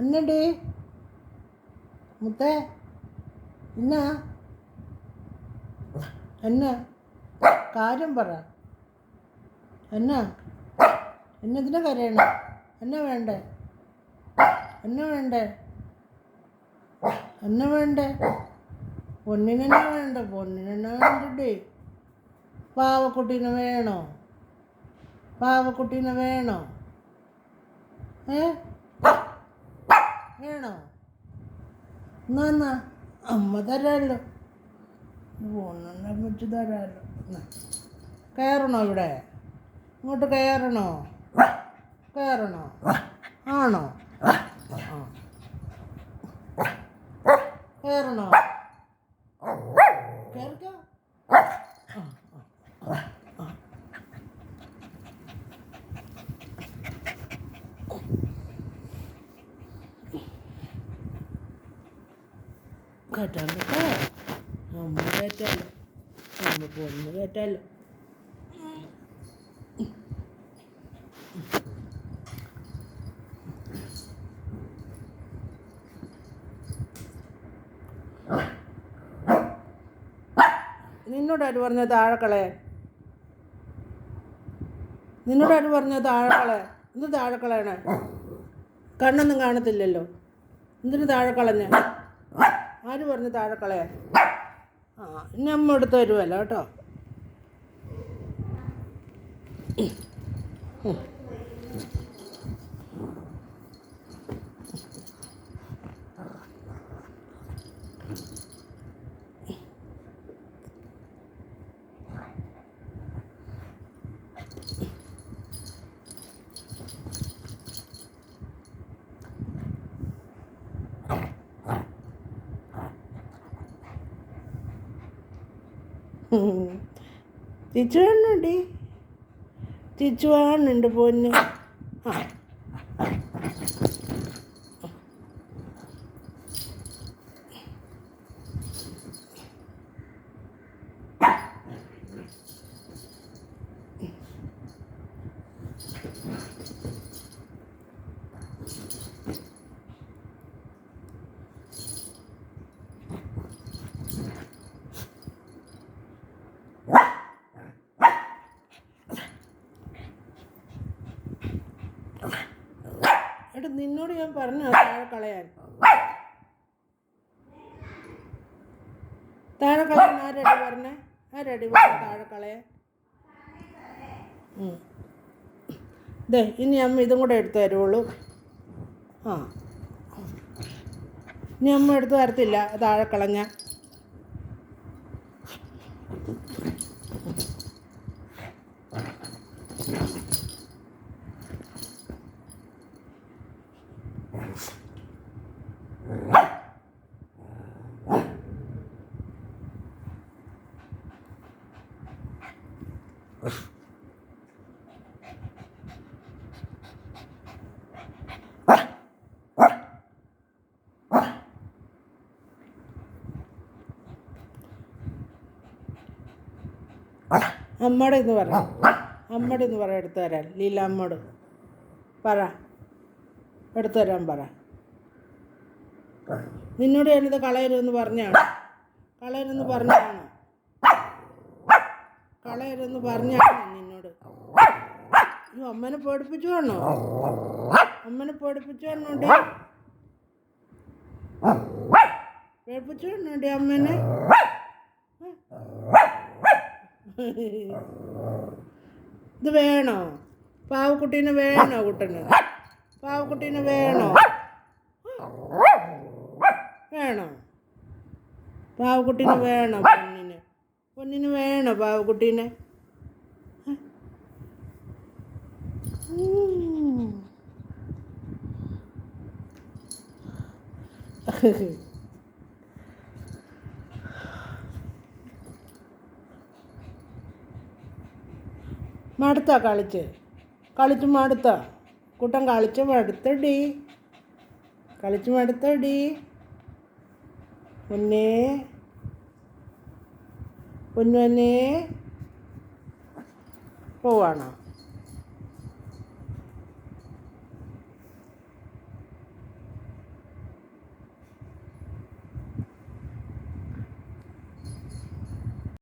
എന്നടി മുത്തേ എന്നാ? എന്നാ? കാര്യം പറ. എന്നാ? എന്നതിനെ കരയണം? എന്നാ വേണ്ടേ? എന്നാ വേണ്ടേ? എന്നാ വേണ്ടേ? പൊന്നിനെന്നാ വേണ്ട? പൊന്നിനെന്നാ വേണ്ടേ? പാവക്കുട്ടീനെ വേണോ? പാവക്കുട്ടീനെ വേണോ? ഏ? വേണോ എന്നാ അമ്മ തരാമല്ലോ പൊണ്ണെണ്ണ വെച്ച് തരാമല്ലോ. കയറണോ ഇവിടെ? ഇങ്ങോട്ട് കയറണോ? കയറണോ? ആണോ? കയറണോ? കയറിക്കോ? കയറ്റാലോ കേട്ടോ അമ്മ കേട്ടല്ലോ അമ്മ പൊന്ന് കേട്ടല്ലോ നിന്നോട് ആര് പറഞ്ഞ താഴക്കളെ കളയാൻ നിന്നോട് ആര് പറഞ്ഞ താഴക്കളെ എന്ത് താഴക്കളയാണ് കണ്ണൊന്നും കാണത്തില്ലല്ലോ. എന്തിനു താഴെ കളഞ്ഞ ആര് പറഞ്ഞു താഴെ കളയാൻ ആ ഇനി അമ്മ എടുത്ത് തരുമല്ലോ കേട്ടോ. തിരിച്ചു വേണുണ്ടി തിരിച്ചു വേണുണ്ട് പൊന്ന് ആ എടാ നിന്നോട് ഞാൻ പറഞ്ഞു താഴെ കളയാൻ. താഴെ കളയാൻ ആരടി പറഞ്ഞേ? ആരടി പറഞ്ഞു താഴെ കളയാൻ. ദേ ഇനി അമ്മ ഇതും കൂടെ എടുത്തു തരുള്ളൂ ആ. ഇനി അമ്മ എടുത്ത് തരത്തില്ല താഴെ കളഞ്ഞ. അമ്മയുടെ എന്ന് പറ അമ്മട എന്ന് പറ എടുത്തു തരാൻ. ലീല അമ്മോട്. പറ. എടുത്തു തരാൻ പറ. നിന്നോട് ഞാനിത് കളയരുതെന്ന് പറഞ്ഞാണ്. കളയരുതെന്ന് പറഞ്ഞാണ്. കളയരുതെന്ന് പറഞ്ഞാണ് നിന്നോട്. അമ്മനെ പേടിപ്പിച്ചു വേണോ അമ്മനെ പേടിപ്പിച്ചു വേണോണ്ടി പേടിപ്പിച്ചു വേണോണ്ടി അമ്മനെ? ഇത് വേണോ? പാവക്കുട്ടീനെ വേണോ കുട്ടന്? പാവക്കുട്ടീനെ വേണോ? വേണോ? പാവക്കുട്ടീനെ വേണോ പൊന്നിന് വേണോ പാവക്കുട്ടീനെ. മടുത്ത കളിച്ച്. കളിച്ച് മടുത്ത. കൂട്ടം കളിച്ച് മടുത്തടി. കളിച്ച് മടുത്തടി. പൊന്നേ. പൊന്നുവന്നേ പോവാണോ?